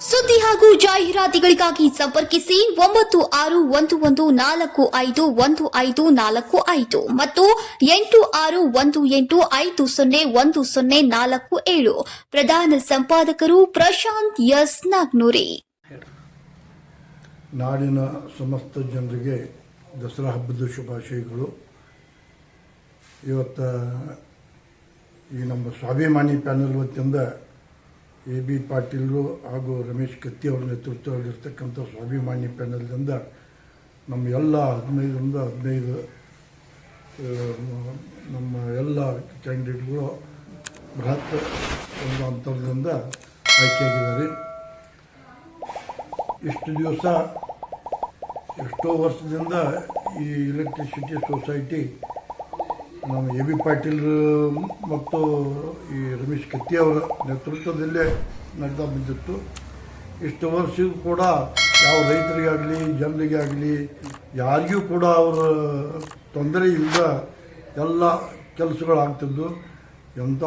ಸುದ್ದಿ ಹಾಗೂ ಜಾಹೀರಾತುಗಳಿಗಾಗಿ ಸಂಪರ್ಕಿಸಿ ಒಂಬತ್ತು ಆರು ಒಂದು ಒಂದು ನಾಲ್ಕು ಐದು ಒಂದು ಐದು ನಾಲ್ಕು ಐದು ಮತ್ತು ಎಂಟು ಆರು ಒಂದು ಎಂಟು ಐದು ಸೊನ್ನೆ ಒಂದು ಸೊನ್ನೆ ನಾಲ್ಕು ಏಳು. ಪ್ರಧಾನ ಸಂಪಾದಕರು ಪ್ರಶಾಂತ್ ಎಸ್ ನಾಗ್ನೂರಿ. ನಾಡಿನ ಸಮಸ್ತ ಜನರಿಗೆ ದಸರಾ ಹಬ್ಬದ ಶುಭಾಶಯಗಳು. ಇವತ್ತು ಈ ನಮ್ಮ ಸ್ವಾಭಿಮಾನಿ ಪ್ಯಾನಲ್ ವತಿಯಿಂದ ಎ ಬಿ ಪಾಟೀಲರು ಹಾಗೂ ರಮೇಶ್ ಕತ್ತಿ ಅವರ ನೇತೃತ್ವದಲ್ಲಿರ್ತಕ್ಕಂಥ ಸ್ವಾಭಿಮಾನಿ ಪ್ಯಾನಲ್ದಿಂದ ನಮ್ಮ ಎಲ್ಲ ಹದಿನೈದರಿಂದ ಹದಿನೈದು ನಮ್ಮ ಎಲ್ಲ ಕ್ಯಾಂಡಿಡೇಟ್ಗಳು ಬೃಹತ್ ಒಂದು ಅಂತರದಿಂದ ಆಯ್ಕೆಯಾಗಿದ್ದಾರೆ. ಇಷ್ಟು ದಿವಸ ಎಷ್ಟೋ ವರ್ಷದಿಂದ ಈ ಎಲೆಕ್ಟ್ರಿಸಿಟಿ ಸೊಸೈಟಿ ನಮ್ಮ ಎ ಬಿ ಪಾಟೀಲ್ ಮತ್ತು ಈ ರಮೇಶ್ ಕತ್ತಿ ಅವರ ನೇತೃತ್ವದಲ್ಲೇ ನಡೆದ ಬಂದಿತ್ತು. ಇಷ್ಟು ವರ್ಷ ಕೂಡ ಯಾವ ರೈತರಿಗಾಗಲಿ ಜನರಿಗೆ ಆಗಲಿ ಯಾರಿಗೂ ಕೂಡ ಅವರ ತೊಂದರೆ ಇಲ್ಲದ ಎಲ್ಲ ಕೆಲಸಗಳಾಗ್ತಿದ್ದು. ಎಂಥ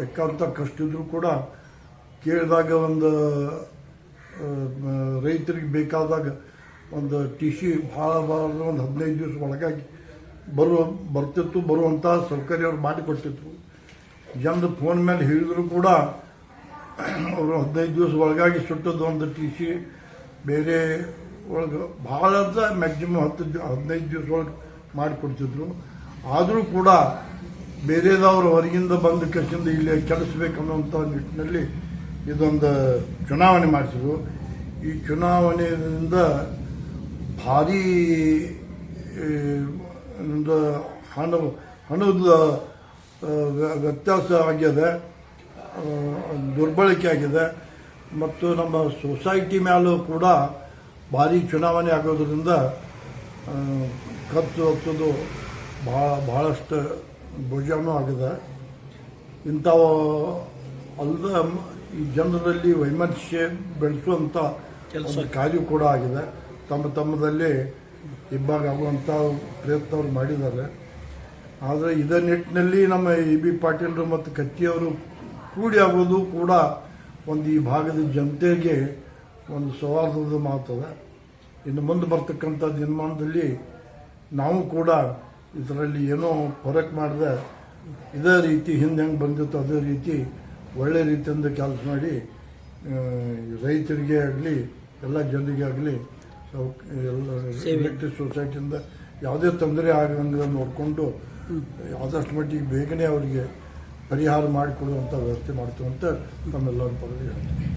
ಬೇಕಾದಂಥ ಕಷ್ಟ ಇದ್ದರೂ ಕೂಡ ಕೇಳಿದಾಗ ಒಂದು ರೈತರಿಗೆ ಬೇಕಾದಾಗ ಒಂದು ಟಿ ಸಿ ಭಾಳ ಭಾಳ ಒಂದು ಹದಿನೈದು ದಿವಸ ಒಳಗಾಗಿ ಬರುವ, ಬರ್ತಿತ್ತು ಬರುವಂಥ ಸೌಕರ್ಯ ಅವ್ರು ಮಾಡಿಕೊಟ್ಟಿತ್ತು ಜನರು ಫೋನ್ ಮೇಲೆ ಹೇಳಿದರೂ ಕೂಡ ಅವರು ಹದಿನೈದು ದಿವಸ ಒಳಗಾಗಿ ಸುಟ್ಟದ್ದು ಒಂದು ಟಿ ಸಿ ಬೇರೆ ಒಳಗೆ ಭಾಳ ಅಂತ ಮ್ಯಾಕ್ಸಿಮಮ್ ಹತ್ತು ಹದಿನೈದು ದಿವಸ ಒಳಗೆ ಮಾಡಿಕೊಡ್ತಿದ್ರು. ಆದರೂ ಕೂಡ ಬೇರೆದವರು ಹೊರಗಿಂದ ಬಂದ ಕಸಿಂದ ಇಲ್ಲಿ ಕೆಲಸಬೇಕನ್ನುವಂಥ ನಿಟ್ಟಿನಲ್ಲಿ ಇದೊಂದು ಚುನಾವಣೆ ಮಾಡಿಸಿದ್ರು. ಈ ಚುನಾವಣೆಯಿಂದ ಭಾರೀ ಹಣ ಹಣದ ವ್ಯತ್ಯಾಸ ಆಗಿದೆ ದುರ್ಬಳಕೆ ಆಗಿದೆ. ಮತ್ತು ನಮ್ಮ ಸೊಸೈಟಿ ಮೇಲೂ ಕೂಡ ಭಾರಿ ಚುನಾವಣೆ ಆಗೋದ್ರಿಂದ ಖರ್ಚು ಹೋಗ್ತದ್ದು ಭಾಳ ಭಾಳಷ್ಟು ಭುಜನೂ ಆಗಿದೆ. ಇಂಥವು ಅಲ್ಲದ ಈ ಜನರಲ್ಲಿ ವೈಮನಸ್ಯ ಬೆಳೆಸುವಂಥ ಕಾರ್ಯ ಕೂಡ ಆಗಿದೆ. ತಮ್ಮ ತಮ್ಮದಲ್ಲಿ ಇಬ್ಬಾಗ ಆಗುವಂಥ ಪ್ರಯತ್ನ ಮಾಡಿದ್ದಾರೆ. ಆದರೆ ಇದೇ ನಿಟ್ಟಿನಲ್ಲಿ ನಮ್ಮ ಇ ಬಿ ಪಾಟೀಲರು ಮತ್ತು ಕತ್ತಿಯವರು ಕೂಡಿ ಆಗೋದು ಕೂಡ ಒಂದು ಈ ಭಾಗದ ಜನತೆಗೆ ಒಂದು ಸೌಹಾರ್ದದ ಮಾತದ ಇನ್ನು ಮುಂದೆ ಬರ್ತಕ್ಕಂಥ ದಿನಮಾನದಲ್ಲಿ ನಾವು ಕೂಡ ಇದರಲ್ಲಿ ಏನೋ ಹೊರಕ್ ಮಾಡಿದೆ ಇದೇ ರೀತಿ ಹಿಂದೆ ಹೆಂಗೆ ಬಂದಿತ್ತು ಅದೇ ರೀತಿ ಒಳ್ಳೆ ರೀತಿಯಿಂದ ಕೆಲಸ ಮಾಡಿ ರೈತರಿಗೆ ಆಗಲಿ, ಎಲ್ಲ ಜನರಿಗೆ ಆಗಲಿ ಎಲ್ಲ ಎಲೆಕ್ಟ್ರಿಕ್ ಸೊಸೈಟಿಯಿಂದ ಯಾವುದೇ ತೊಂದರೆ ಆಗದಂಗೆ ನೋಡಿಕೊಂಡು ಆದಷ್ಟು ಮಟ್ಟಿಗೆ ಬೇಗನೆ ಅವರಿಗೆ ಪರಿಹಾರ ಮಾಡಿಕೊಡುವಂಥ ವ್ಯವಸ್ಥೆ ಮಾಡ್ತೀವಂತ ಅಂತ ನಮ್ಮೆಲ್ಲರ ಪರವಾಗಿ ಹೇಳ್ತೀನಿ.